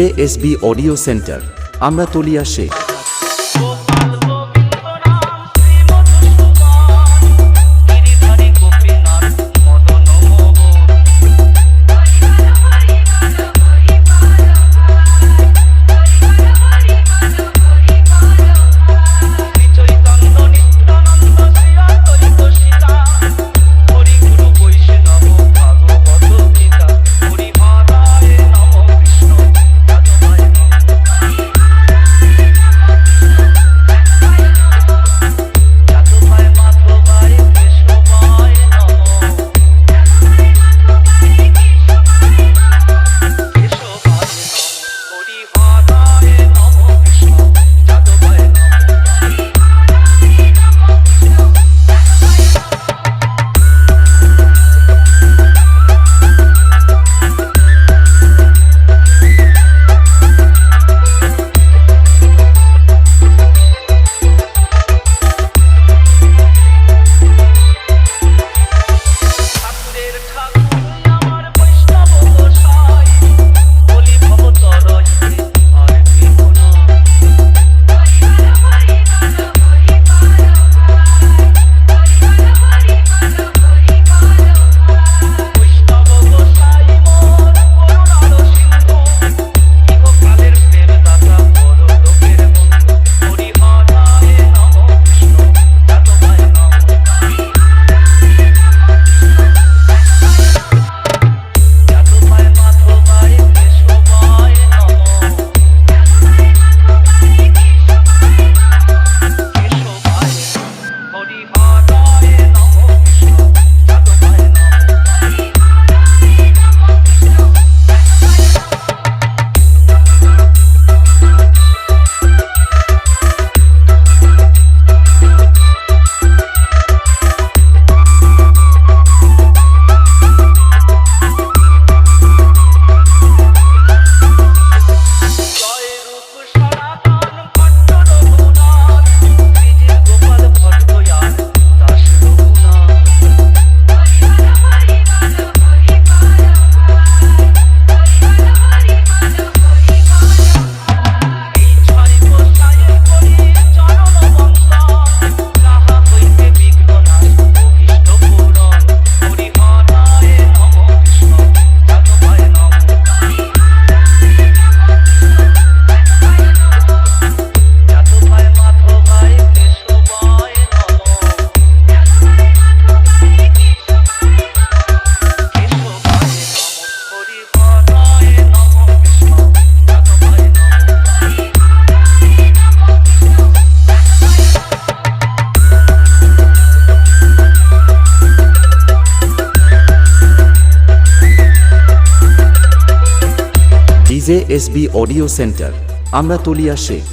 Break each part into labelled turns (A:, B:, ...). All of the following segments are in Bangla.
A: JSB audio centre. আমরা Taliya Sheikh. JSB audio centre. আমরা Taliya Sheikh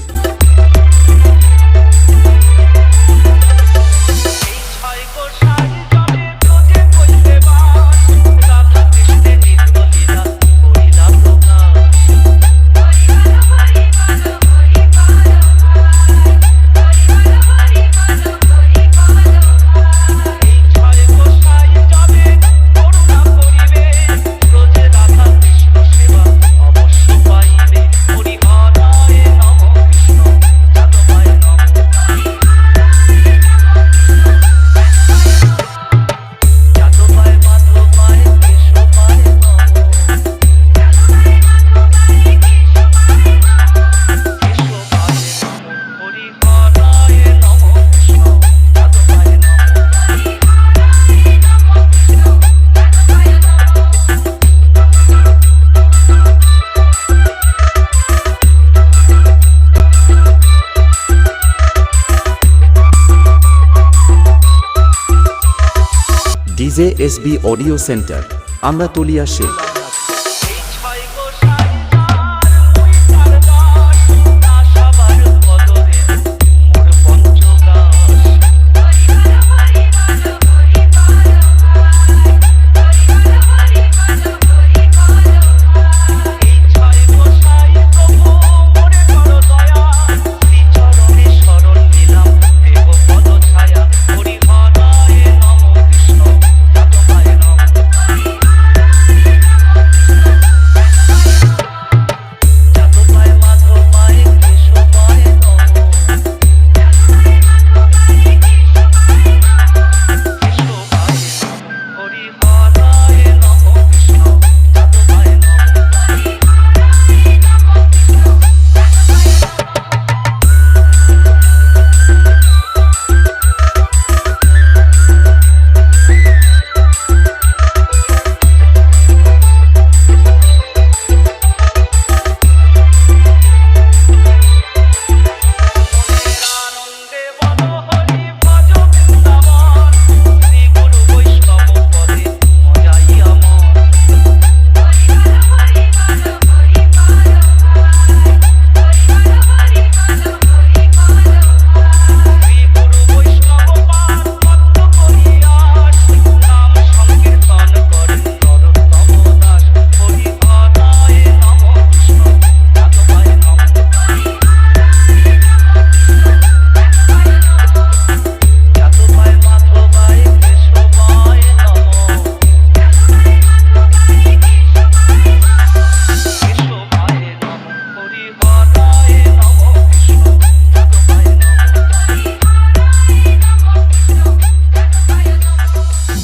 B: J
A: S B audio centre আমরা Tuliya Sheikh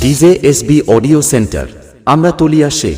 B: DJ SB audio centre আমরা তলিয়াসে